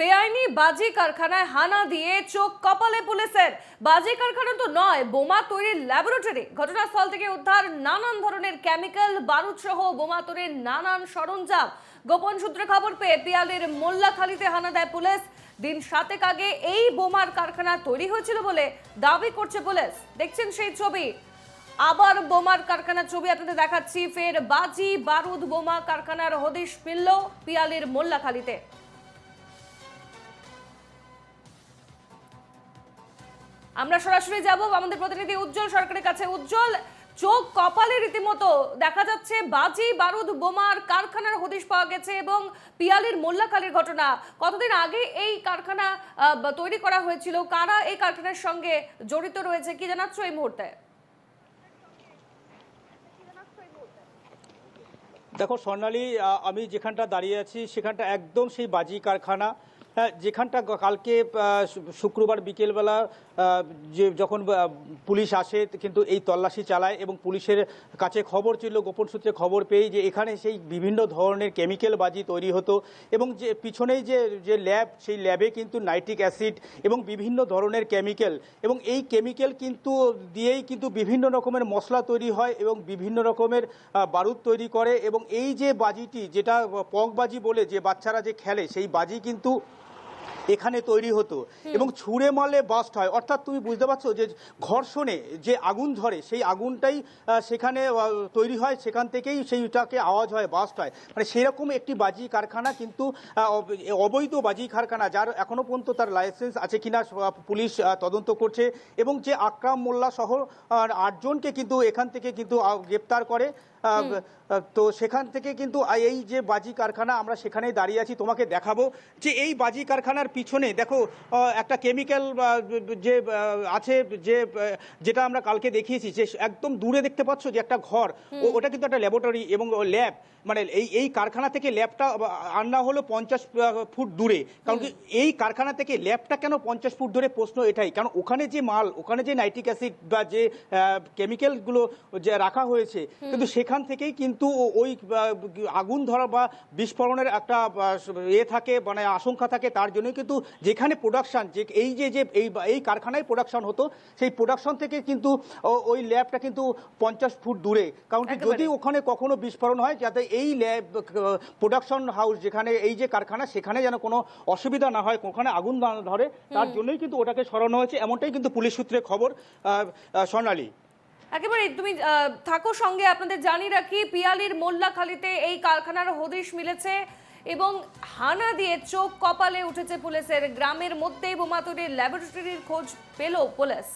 বেআইনি বাজি কারখানায় হানা দিয়ে চোখ কপালে পুলিশের। বাজি কারখানা তো নয়, বোমা তৈরির ল্যাবরেটরি। ঘটনাস্থল থেকে উদ্ধার নানান ধরনের কেমিক্যাল বারুদ সহ বোমা তৈরির নানান সরঞ্জাম। গোপন সূত্রে খবর পেয়ে পিয়ালির মোল্লাখালীতে হানা দেয় পুলিশ। দিন সাতেক আগে এই বোমার কারখানা তৈরি হয়েছিল বলে দাবি করছে পুলিশ। দেখছেন সেই ছবি। আবার বোমার কারখানার ছবি আপনাদের দেখাচ্ছি। ফের বাজি, বারুদ, বোমা কারখানার হদিশ মিলল পিয়ালির মোল্লাখালীতে। আমরা সরাসরি যাব, আমাদের প্রতিনিধি উজ্জ্বল সরকারের কাছে। উজ্জ্বল, চোখ কপালে রীতিমতো দেখা যাচ্ছে বাজি, বারুদ, বোমার কারখানার হদিশ পাওয়া গেছে এবং পিয়ালির মোল্লাখালীর ঘটনা। কতদিন আগে এই কারখানা তৈরি করা হয়েছিল? কারা এই কারখানার সঙ্গে জড়িত রয়েছে? কি জানাচ্ছ এই মুহূর্তে? দেখো, স্বর্ণালী আমি যেখানটা দাঁড়িয়ে আছি, সেখানটা একদম সেই বাজি কারখানা। যেখানটা কালকে শুক্রবার বিকেলবেলা যে যখন পুলিশ আসে, কিন্তু এই তল্লাশি চালায় এবং পুলিশের কাছে খবর ছিল, গোপন সূত্রে খবর পেয়ে যে এখানে সেই বিভিন্ন ধরনের কেমিক্যাল বাজি তৈরি হতো এবং যে পিছনেই যে যে ল্যাব, সেই ল্যাবে কিন্তু নাইট্রিক অ্যাসিড এবং বিভিন্ন ধরনের কেমিক্যাল এবং এই কেমিক্যাল কিন্তু দিয়েই কিন্তু বিভিন্ন রকমের মশলা তৈরি হয় এবং বিভিন্ন রকমের বারুদ তৈরি করে এবং এই যে বাজিটি, যেটা পক বাজি বলে যে বাচ্চারা যে খেলে, সেই বাজি কিন্তু এখানে তৈরি হতো। এবং ছুঁড়ে মারলে বাস্ট হয়। অর্থাৎ তুমি বুঝতে পারছ যে ঘর্ষণে যে আগুন ধরে সেই আগুনটাই সেখানে তৈরি হয় সেখান থেকেই সেইটাকে আওয়াজ হয় বাস্ট হয়। মানে সেরকম একটি বাজি কারখানা কিন্তু অবৈধ বাজি কারখানা যার এখনও পর্যন্ত তার লাইসেন্স আছে কিনা পুলিশ তদন্ত করছে। এবং যে আকরাম মোল্লা সহ আটজনকে কিন্তু এখান থেকে কিন্তু গ্রেপ্তার করে। তো সেখান থেকে কিন্তু এই যে বাজি কারখানা আমরা সেখানেই দাঁড়িয়ে আছি তোমাকে দেখাবো যে এই বাজি কারখানার পিছনে দেখো একটা কেমিক্যাল যে আছে যে যেটা আমরা কালকে দেখিয়েছি যে একদম দূরে দেখতে পাচ্ছ যে একটা ঘর ওটা কিন্তু একটা ল্যাবরেটরি এবং ল্যাব মানে এই এই কারখানা থেকে ল্যাবটা আনা হলো পঞ্চাশ ফুট দূরে কারণ কি এই কারখানা থেকে ল্যাবটা কেন পঞ্চাশ ফুট ধরে প্রশ্ন এটাই কারণ ওখানে যে মাল ওখানে যে নাইট্রিক অ্যাসিড বা যে কেমিক্যালগুলো যে রাখা হয়েছে কিন্তু সেখান থেকেই কিন্তু ওই আগুন ধরা বা বিস্ফোরণের একটা এ থাকে মানে আশঙ্কা থাকে তার জন্যই কিন্তু যেখানে প্রোডাকশন যে এই যে যে এই এই কারখানায় প্রোডাকশন হতো সেই প্রোডাকশন থেকে কিন্তু ওই ল্যাবটা কিন্তু পঞ্চাশ ফুট দূরে। কারণ যদি ওখানে কখনো বিস্ফোরণ হয় যাতে এই ল্যাব প্রোডাকশন হাউস যেখানে এই যে কারখানা সেখানে যেন কোনো অসুবিধা না হয় ওখানে আগুন না ধরে তার জন্যই কিন্তু ওটাকে সরানো হয়েছে। এমনটাই কিন্তু পুলিশ সূত্রে খবর আহ, একেবারে তুমি থাকো সঙ্গে আপনাদের জানি রাখি পিয়ালির মোল্লাখালীতে এই কারখানার হদিশ মিলেছে। এবং হানা দিয়ে চোখ কপালে উঠেছে পুলিশের। গ্রামের মধ্যেই বোমা তৈরির ল্যাবরেটরির খোঁজ পেল পুলিশ।